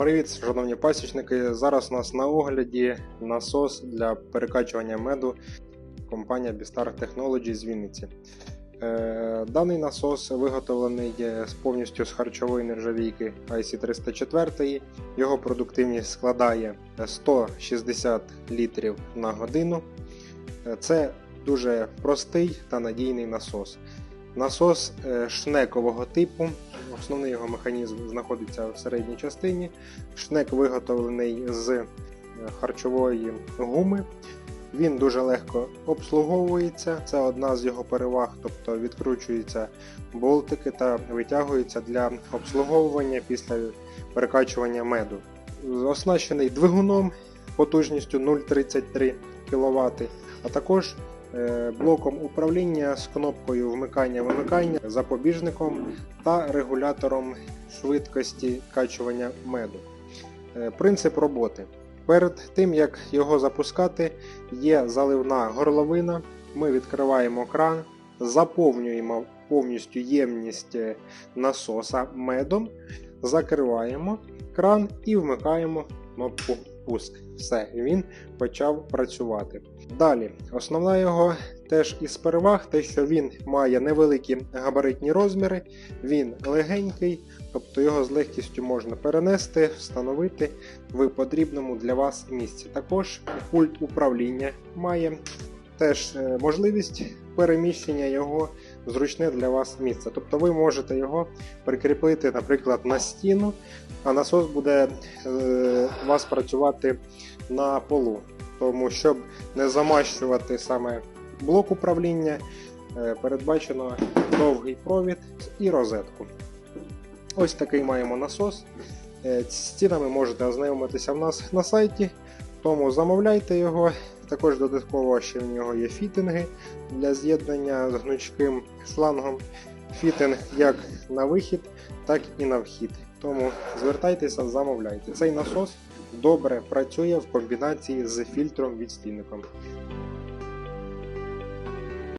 Привіт, шановні пасічники. Зараз у нас на огляді насос для перекачування меду компанія Bistar Technology з Вінниці. Е, Даний насос виготовлений з повністю з харчової нержавійки IC304. Його продуктивність складає 160 літрів на годину. Е, Це дуже простий та надійний насос. Насос е, шнекового типу. Основний його механізм знаходиться в середній частині. Шнек виготовлений з е, харчової гуми. Він дуже легко обслуговується. Це одна з його переваг, тобто відкручуються болтики та витягуються для обслуговування після перекачування меду. Оснащений двигуном потужністю 0,33 кВт, а також блоком управління з кнопкою вмикання-вимикання, запобіжником та регулятором швидкості качування меду. Е, Принцип роботи. Перед тим як його запускати, є заливна горловина. Ми відкриваємо кран, заповнюємо повністю ємність е, насоса медом, закриваємо кран і вмикаємо кнопку пуск. Все, він почав працювати. Далі, основна його теж із переваг, те, що він має невеликі габаритні розміри, він легенький, тобто його з легкістю можна перенести, встановити в потрібному для вас місці. Також пульт управління має теж е, можливість переміщення його зручне для вас місце. Тобто ви можете його прикріпити, наприклад, на стіну, а насос буде е, у вас працювати на полу. Тому щоб не замащувати саме блок управління, е, передбачено довгий провід і розетку. Ось такий маємо насос. Е, З цінами можете ознайомитися в нас на сайті, тому замовляйте його. Також додатково ще в нього є фітинги для з'єднання з гнучким шлангом. Фітинг як на вихід, так і на вхід. Тому звертайтеся, замовляйте. Цей насос добре працює в комбінації з фільтром відстійником.